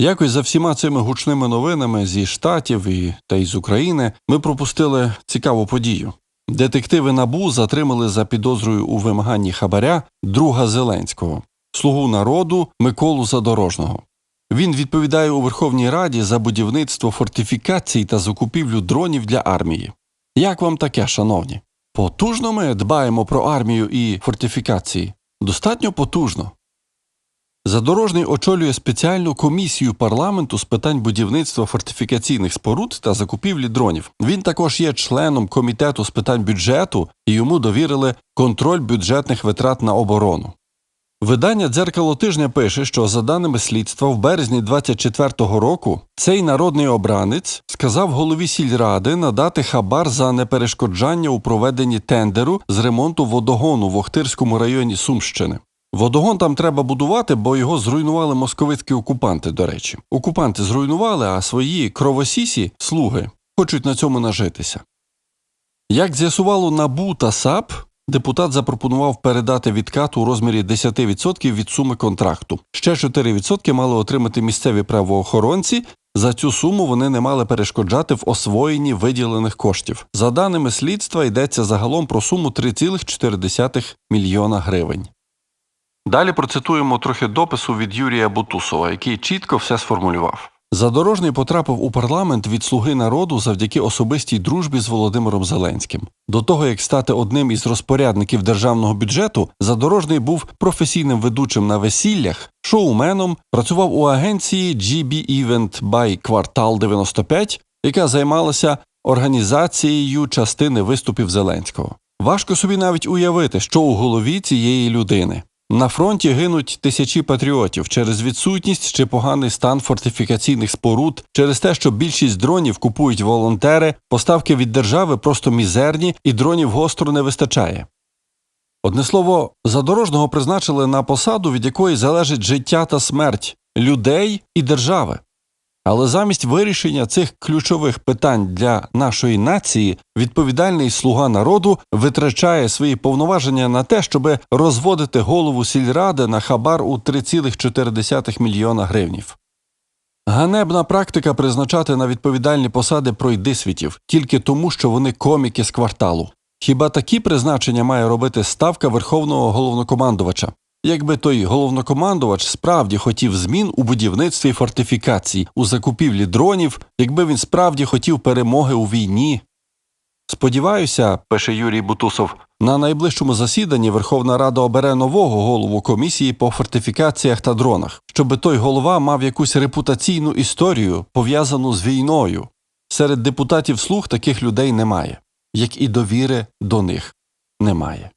Якось за всіма цими гучними новинами зі штатів і та й з України ми пропустили цікаву подію. Детективи НАБУ затримали за підозрою у вимаганні хабаря друга Зеленського, слугу народу Миколу Задорожного. Він відповідає у Верховній Раді за будівництво фортифікацій та закупівлю дронів для армії. Як вам таке, шановні? Потужно ми дбаємо про армію і фортифікації. Достатньо потужно. Задорожний очолює спеціальну комісію парламенту з питань будівництва фортифікаційних споруд та закупівлі дронів. Він також є членом комітету з питань бюджету і йому довірили контроль бюджетних витрат на оборону. Видання дзеркало тижня пише, що за даними слідства, в березні 24-го року цей народний обранець сказав голові сільради надати хабар за неперешкоджання у проведенні тендеру з ремонту водогону в Охтирському районі Сумщини. Водогон там треба будувати, бо його зруйнували московицькі окупанти, до речі. Окупанти зруйнували, а свої кровосісі, слуги, хочуть на цьому нажитися. Як з'ясувало НАБУ та САП, депутат запропонував передати відкат у розмірі 10% від суми контракту. Ще 4% мали отримати місцеві правоохоронці. За цю суму вони не мали перешкоджати в освоєнні виділених коштів. За даними слідства, йдеться загалом про суму 3,4 мільйона гривень. Далі процитуємо трохи допису від Юрія Бутусова, який чітко все сформулював. Задорожний потрапив у парламент від слуги народу завдяки особистій дружбі з Володимиром Зеленським. До того як стати одним із розпорядників державного бюджету, Задорожний був професійним ведучим на весіллях, шоуменом, працював у агенції GB Event by Квартал 95, яка займалася організацією частини виступів Зеленського. Важко собі навіть уявити, що у голові цієї людини. На фронті гинуть тисячі патріотів через відсутність чи поганий стан фортифікаційних споруд, через те, що більшість дронів купують волонтери, поставки від держави просто мізерні, і дронів гостро не вистачає. Одне слово, задорожного призначили на посаду, від якої залежить життя та смерть людей і держави. Але замість вирішення цих ключових питань для нашої нації відповідальний слуга народу витрачає свої повноваження на те, щоб розводити голову сільради на хабар у 3,4 мільйона гривнів. Ганебна практика призначати на відповідальні посади пройдисвітів тільки тому, що вони коміки з кварталу. Хіба такі призначення має робити ставка верховного головнокомандувача? Якби той головнокомандувач справді хотів змін у будівництві фортифікацій, у закупівлі дронів, якби він справді хотів перемоги у війні. Сподіваюся, пише Юрій Бутусов, на найближчому засіданні Верховна Рада обере нового голову комісії по фортифікаціях та дронах, щоби той голова мав якусь репутаційну історію, пов'язану з війною. Серед депутатів слуг таких людей немає, як і довіри до них немає.